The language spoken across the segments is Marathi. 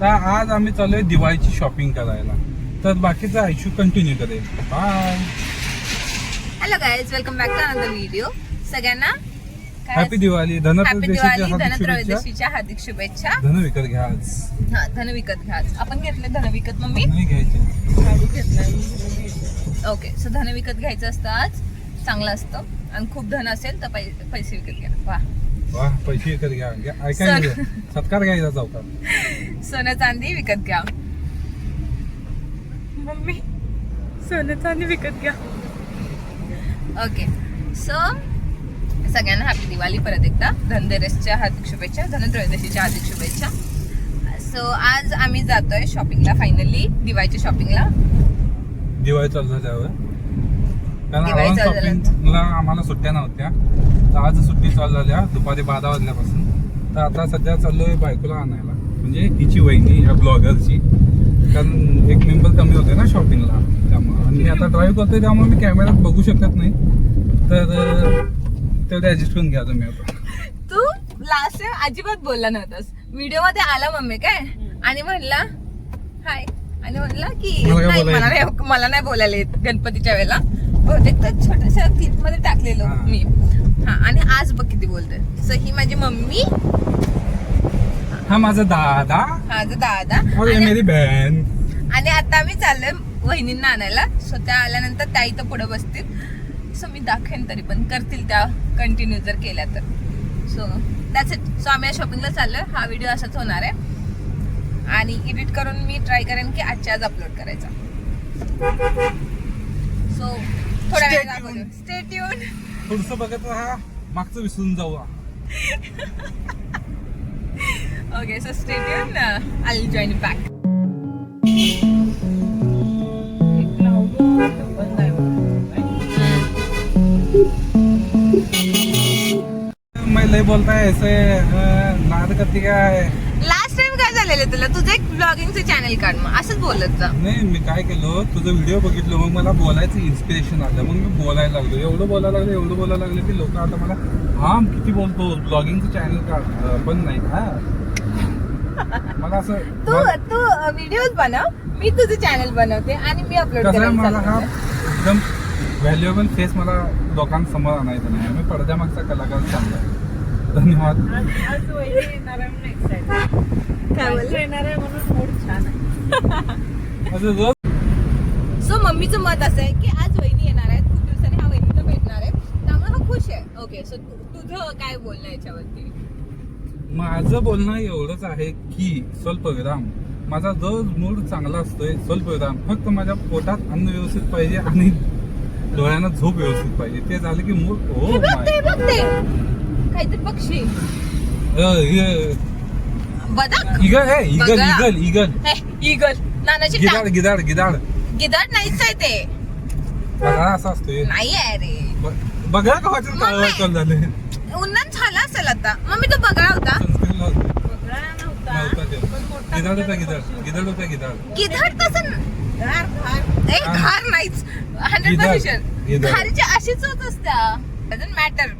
तर आज आम्ही चाललोय दिवाळीची शॉपिंग करायला. तर बाकीचं आयशू कंटिन्यू करेल bye hello guys welcome back to another video सगळ्यांना हॅपी दिवाळी धनत्रयोदशीच्या हार्दिक शुभेच्छा. धन विकत घ्या हा धन विकत घ्या आपण घेतले धन विकत मम्मी? नाही घ्यायचे. ओके सो धन विकत घ्यायचं असतं आज. चांगलं असतं. आणि खूप धन असेल तर पैसे विकत घ्या. वा. वा पैसे विकत घ्या. घ्या. ऐका सर. नाही सत्कार घ्यायचा चौकात सोनं चांदी विकत घ्या. मम्मी सोनं चांदी विकत घ्या. ओके सो सगळ्यांना हॅपी दिवाळी परत एकदा. धनतेरसच्या हार्दिक शुभेच्छा धनत्रयोदशीच्या हार्दिक शुभेच्छा. सो आज आम्ही जातोय शॉपिंगला फायनली दिवाळीच्या शॉपिंगला दिवाळी चालू झाल्यावर कारण दिवाळी आपण चालू शॉपिंगला आम्हाला सुट्ट्या नव्हत्या. तर आज सुट्टी चालू झाल्या दुपारी बारा वाजल्यापासून. तर आता सध्या चाललोय बायकोला आणायला. म्हणजे हिची वहिनी या ब्लॉगरची कारण एक मेंबर कमी होते ना शॉपिंगला त्यामुळे. आणि मी आता ड्राईव्ह करतोय त्यामुळे मी कॅमेऱ्यात बघू शकत नाही. तर तेवढं ऍडजस्ट करून घ्या तुम्ही आता. तू लास्ट टाइम अजिबात बोलला नव्हतास. व्हिडिओमध्ये आला मम्मी काय? आणि म्हणला हाय आणि म्हणला की मला काय नाही? मला नाही मला नाही बोलायला येत गणपतीच्या वेळेला. बहुतेक तर छोट्याशा क्लिपमध्ये टाकलेलं हा. मी. हा आणि आज बघ किती बोलतोय. सो ही माझी मम्मी हा माझा दादा. हा जो दादा. और ये आणि- मेरी बहन. आणि आता मी चाललोय वहिनींना आणायला. सो त्या आल्यानंतर त्या इथं पुढे बसतील. सो मी दाखवेन तरी पण. करतील त्या कंटिन्यू जर केल्या तर. सो त्याच इट सो आम्ही शॉपिंगला चाललोय. हा व्हिडिओ असाच होणार आहे. आणि एडिट करून मी ट्राय करेन की आजच्या आज अपलोड करायचा. सो थोड्या Stay वेळ tuned. स्टे ट्यून थोडस बघत राहा. मागचं विसरून जाऊ. Okay so stay tune I join back मैं लय बोलताय ऐसे अं, नाद करते काय लास्ट टाइम काय झालेलं तुला? तुझं एक ब्लॉगिंगचं चॅनल काढ मग. असंच बोलत जा. नाही मी काय केलं? तुझं व्हिडिओ बघितलं मग मला बोलायचं इन्स्पिरेशन आलं. मग मी बोलायला लागलो. एवढं बोलायला लागलं एवढं बोलायला लागलं की लोक आता मला हा किती बोलतो ब्लॉगिंगचं चॅनल काढ. पण नाही हा मला असं तू तू व्हिडिओज बनव. मी तुझं चॅनल बनवते आणि मी अपलोड कसं आहे मला हा एकदम व्हॅल्युएबल फेस मला लोकांसमोर आणायचं नाही. मी पडद्यामागचा कलाकार चांगला आहे. धन्यवाद. काय बोलले? माझं रोज सो मम्मीचं मत असं आहे की आज वहिनी येणार आहेत खूप दिवसांनी हा वहिनीला भेटणार आहे. त्यामुळे हा खुश आहे. ओके सो तुझं काय बोलणं आहे याच्यावरती? माझं बोलणं एवढंच आहे की स्वल्पविराम. माझा जो मूड चांगला असतोय स्वल्पविराम. फक्त माझ्या पोटात अन्न व्यवस्थित पाहिजे आणि डोळ्यांना झोप व्यवस्थित पाहिजे. ते झालं की मूड हो हे काहीतरी पक्षी. बदक इगल आहे इगल. Eagle eagle. हे इगल. नानाची गिदाड. गिदाड गिदाड गिधाड. नाहीच आहे ते. बघा असा असतोय. नाही आहे रे बघा का वाचून मग झाले उन्हात झाला असेल आता. तो बघा होता संस्कृतला नव्हता ते. गिदाड होता गिदाड गिदाड होता गिधाड. ए हा. घार नाहीच. हंड्रेड गिधाड. पर्सेंट गिधाड. अशीच होत असत्या. डझंट मॅटर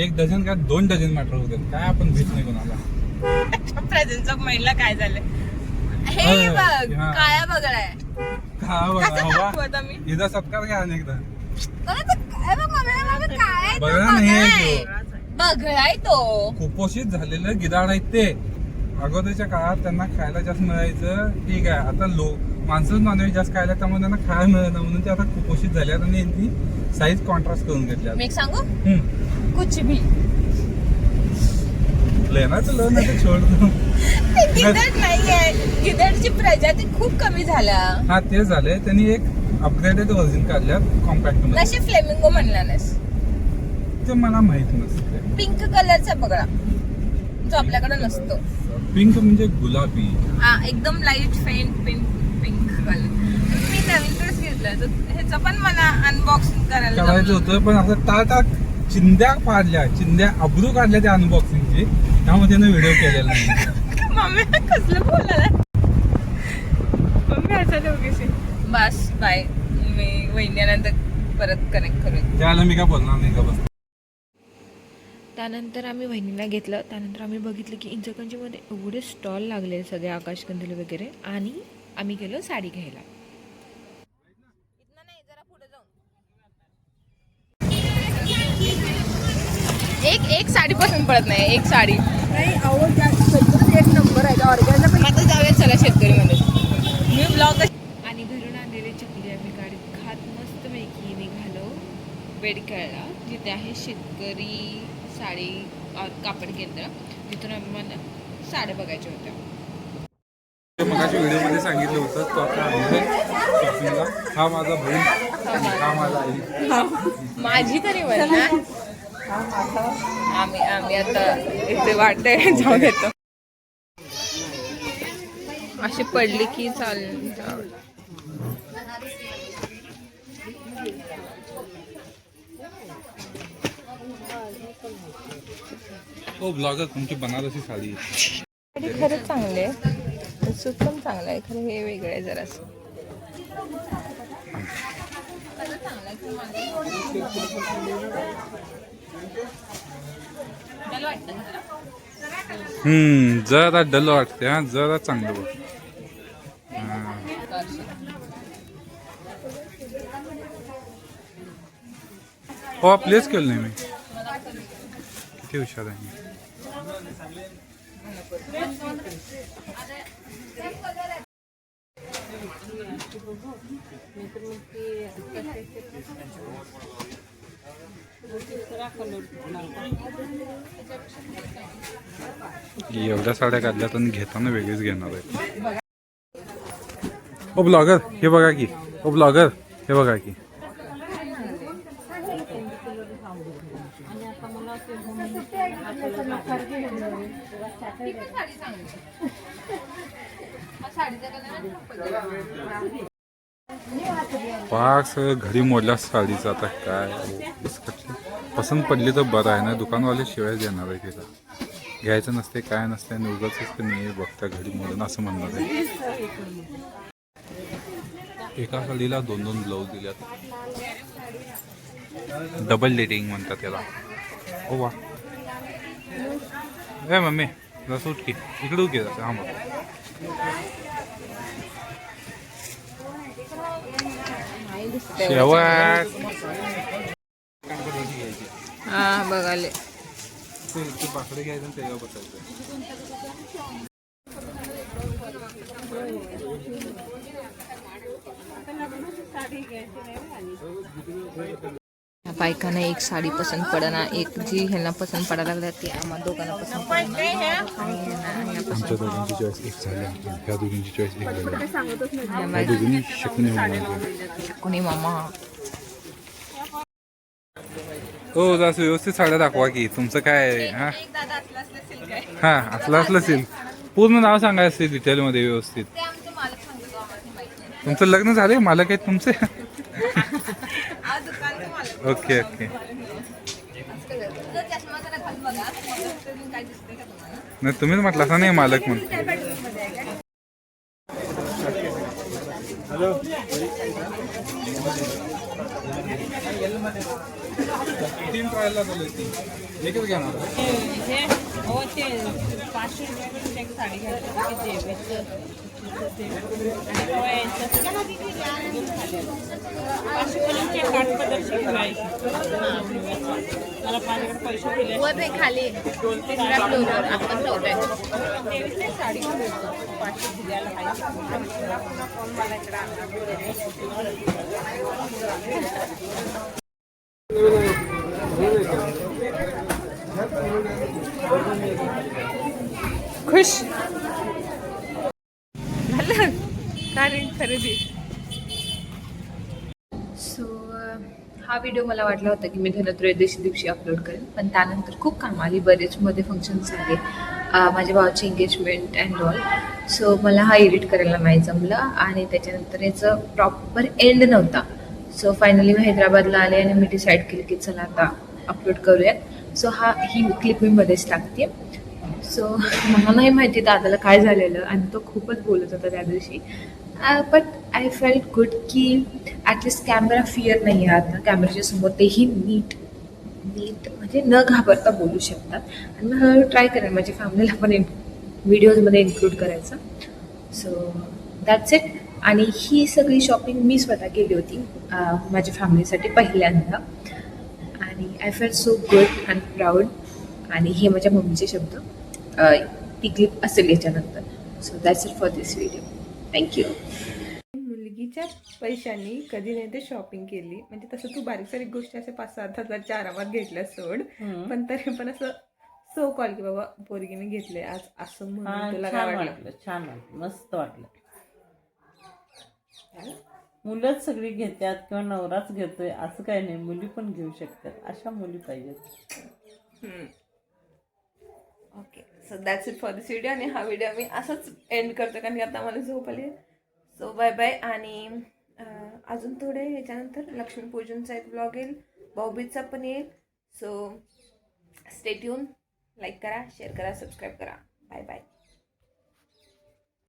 एक डझन का दोन डझन मॅटर होते काय आपण भीत नाही कोणाला. प्रेझेन्स ऑफ महिला काय झालं हे बघ हा. का कसं बघा आता मी? सत्कार घ्या अनेकदा बघा तो काय बघ मला बघ काय आहे तो, बघा नाही आहे बघाय. तो. कुपोषित झालेलं गिदाड आहेत ते. अगोदरच्या काळात त्यांना खायला जास्त मिळायचं. ठीक आहे आता लो माणसंच नॉनव्हेज जास्त खायला त्यामुळे त्यांना खायला मिळत म्हणून ते आता कुपोषित झाल्यात आणि यांनी साईज कॉन्ट्रास्ट करून घेतल्या मी एक सांगू? हम्म. कुछ भी लेना तुला नाही तर. छोड ते गिधड नाहीये. गिधडची प्रजाती खूप कमी झाल्या. हा ते झालंय त्यांनी एक अपग्रेडेड व्हर्जन काढल्यात कॉम्पॅक्टमध्ये. नशी फ्लेमिंगो म्हणला नास ते मला माहीत नसते. पिंक कलरचा बघा. जो आपल्याकडे नसतो. पिंक म्हणजे गुलाबी. हा एकदम light faint pink pink colour मी नवीन ड्रेस घेतलाय. तर ह्याचं पण मला अनबॉक्सिंग करायला करायचं जमलं. होतं पण असं टाटा चिंध्या पाडल्या चिंध्या अब्रू काढल्या त्या अनबॉक्सिंगची त्यामुळे त्यानं व्हिडिओ केलेला नाही. मम्मी कसलं बोलायला मम्मी हसायला उगीशी बस बाय मी वहिन्यानंतर परत कनेक्ट करू त्याला मी काय बोलणार नाही का बस? त्यानंतर आम्ही वहिनीला घेतलं. त्यानंतर आम्ही बघितलं की इंचकंजीमध्ये एवढे स्टॉल लागले सगळे आकाशकंदील वगैरे. आणि आम्ही गेलो साडी घ्यायला. एक एक साडी पसंत पडत नाही एक साडी. नाही एक नंबर आहे ऑर्गॅनला पण आता जाऊया चला शेतकरी मध्ये मी ब्लॉग आणि घरून आणलेले चकली आम्ही गाडीत खात मस्तपैकी निघालो. बेडकळला जिथे आहे शेतकरी. साडी कापड केंद्र तिथून आम्हाला साड्या बघायच्या होत्या. मगाशी व्हिडिओमध्ये सांगितलं होतं तो आता शॉपिंगला. हा माझा बहीण हा माझा आई. माझी तरी आम्ही आम्ही आता इथे वाटते जाऊन येतो. अशी पडली की चाल हो ब्लॉगर तुमची बनारसी साडी. साडी खरंच चांगली आहे. सूट पण चांगलं आहे. खरं हे वेगळं आहे जरासं हम्म जरा डल वाटते हा जरा चांगलं बघ. हा. हो प्लेस केलं नाही मी. किती हुशार आहे एवढ्या साड्या काढल्या तर घेताना वेगळीच घेणार आहे ओ ब्लॉगर हे बघा की. ओ ब्लॉगर हे बघा की. पाक घरी मोडल्या साडीचा आता काय? पसंत पडली तर बरं आहे ना? दुकानवाले शिवाय देणार आहे तिला. घ्यायचं नसते काय नसते आणि उगाच नाही बघता घरी मोडून असं म्हणणार आहे. एका साडीला दोन दोन ब्लाऊज दिल्यात. डबल डेटिंग म्हणतात त्याला ओ वा. ए मम्मी जसं उठ की. इकडे उठ की जसं हा मग शेवट. हा बघाले. ते बाकडे घ्यायचं आणि त्याच्यावर बसायचं बायकांना एक साडी पसंत पडना एक जी ह्यांना पसंत पडायला लागल्या ती आम्हा दोघांना पसंत कोणी मामा. हो जसं व्यवस्थित साड्या दाखवा की तुमचं काय आहे, हा? हा असलं असलं असेल पूर्ण नाव सांगायचं असेल डिटेलमध्ये व्यवस्थित. तुमचं लग्न झालंय मालक आहेत तुमचे? Okay okay. नाही तुम्हीच म्हटलं असं नाही मालक म्हणून तीन ट्रायलला चालू ती एकच घेणार. वर नाही खाली. तिसऱ्या आपण चौथ्या खुश? झालं? कारण खरेदी? सो हा व्हिडिओ मला वाटला होता की मी धनत्रयोदशी दिवशी अपलोड करेन पण त्यानंतर खूप काम आली बरेच मध्ये फंक्शन्स आले अं, माझ्या भावाची एंगेजमेंट अँड ऑल सो मला हा एडिट करायला नाही जमला आणि त्याच्यानंतर याचं प्रॉपर एंड नव्हता. सो फायनली मी हैदराबादला आले आणि मी डिसाईड केलं की चला आता अपलोड करूयात. सो हा ही क्लिप मी मध्येच टाकते. सो मला नाही माहिती दादाला काय झालेलं आणि तो खूपच बोलत होता त्या दिवशी. बट आय फेल्ट गुड की ॲटलिस्ट कॅमेरा फिअर नाही आहे आता. कॅमेराच्या समोर तेही नीट नीट म्हणजे न घाबरता बोलू शकतात. आणि मग हळूहळू ट्राय करेन माझ्या फॅमिलीला पण इन व्हिडिओजमध्ये इन्क्लूड करायचं. सो दॅट्स इट आणि ही सगळी शॉपिंग मी स्वतः केली होती माझ्या फॅमिलीसाठी पहिल्यांदा. आणि I felt so good and proud आणि हे माझ्या मम्मीचे शब्द ती क्लिप असेल याच्यानंतर. So that's it for this video thank you मुलगीच्या पैशांनी कधी नाही ते शॉपिंग केली. म्हणजे तसं तू बारीक सारीक गोष्टी असे पाच सात हजारच्या आरामात घेतल्या सोड. पण तरी पण असं सो कॉल की बाबा पोरगीने घेतले आज असं म्हणून तुला काय वाटलं छान वाटलं. मस्त वाटलं. मुलंच सगळी घेतात किंवा नवराच घेतोय असं काही नाही. मुली पण घेऊ शकतात. अशा मुली पाहिजेत. Okay so that's it for this video आणि हा व्हिडिओ मी असंच एंड करतो कारण की आता मला झोप आली सो बाय बाय आणि अजून थोडे याच्यानंतर लक्ष्मीपूजनचा एक ब्लॉग येईल. भाऊबीजचा पण येईल. सो स्टेट येऊन लाईक करा शेअर करा सबस्क्राईब करा. Bye bye